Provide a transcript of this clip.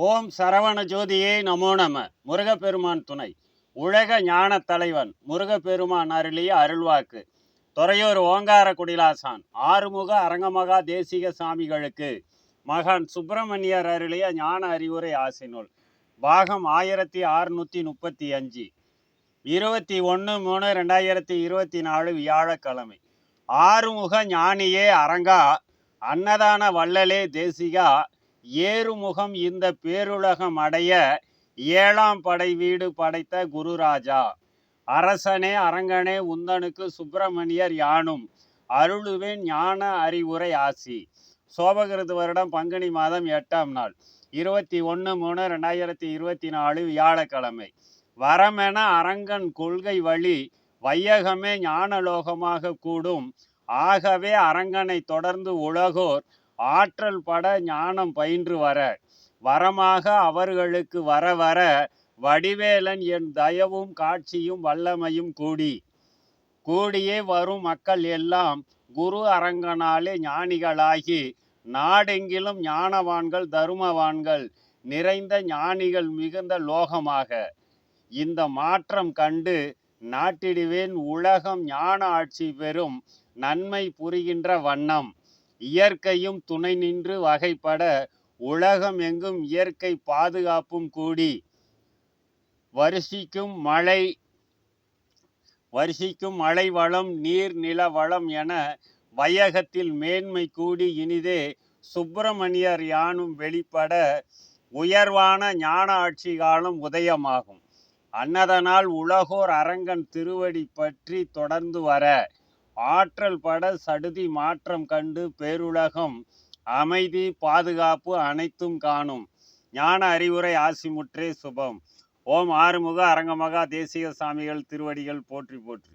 ஓம் சரவண ஜோதியே நமோ நம. முருகப்பெருமான் துணை. உலக ஞான தலைவன் முருகப்பெருமான் அருளிய அருள்வாக்கு. துறையூர் ஓங்கார குடிலாசான் ஆறுமுக அரங்கமகா தேசிக சாமிகளுக்கு. மகான் சுப்பிரமணியர் அருளிய ஞான அறிவுரை ஆசினுள். பாகம் ஆயிரத்தி அறுநூற்றி முப்பத்தி அஞ்சு. இருபத்தி ஒன்று மூணு ரெண்டாயிரத்தி இருபத்தி நாலு வியாழக்கிழமை. ஆறுமுக ஞானியே அரங்கா அன்னதான வள்ளலே தேசிகா ஏறுமுகம் இந்த பேருலகம் அடைய ஏழாம் படை வீடு படைத்த குருராஜா. அரசனே அரங்கனே உந்தனுக்கு சுப்பிரமணியர் யானும். அருளுவேன் ஞான அறிவுரை ஆசி. சோபகிருது வருடம் பங்குனி மாதம் எட்டாம் நாள். இருபத்தி ஒன்று மூணு ரெண்டாயிரத்தி இருபத்தி நாலு வியாழக்கிழமை. வரமென அரங்கன் கொள்கை வழி வையகமே ஞானலோகமாக கூடும். ஆகவே அரங்கனை தொடர்ந்து உலகோர் ஆற்றல் பட ஞானம் பயின்று வர வரமாக அவர்களுக்கு வர வர வடிவேலன் என் தயவும் காட்சியும் வல்லமையும் கூடி. கூடியே வரும் மக்கள் எல்லாம் குரு அரங்கனாலே ஞானிகளாகி நாடெங்கிலும் ஞானவான்கள் தருமவான்கள் நிறைந்த ஞானிகள் மிகுந்த லோகமாக. இந்த மாற்றம் கண்டு நாட்டிடுவேன் உலகம் ஞான ஆட்சி பெறும் நன்மை புரிகின்ற வண்ணம். இயற்கையும் துணை நின்று வகைப்பட உலகம் எங்கும் இயற்கை பாதுகாப்பும் கூடி வருஷிக்கும் மழை வருஷிக்கும் மழை வளம் நீர் நில வளம் என வையகத்தில் மேன்மை கூடி இனிதே சுப்பிரமணியர் யானும் வெளிப்பட உயர்வான ஞான ஆட்சி காலம் உதயமாகும். அன்னதனால் உலகோர் அரங்கன் திருவடி பற்றி தொடர்ந்து வர ஆற்றல் பட சடுதி மாற்றம் கண்டு பேருலகம் அமைதி பாதுகாப்பு அனைத்தும் காணும். ஞான அறிவுரை ஆசிமுற்றே சுபம். ஓம் ஆறுமுக அரங்கமகா தேசிய சாமிகள் திருவடிகள் போற்றி போற்றி.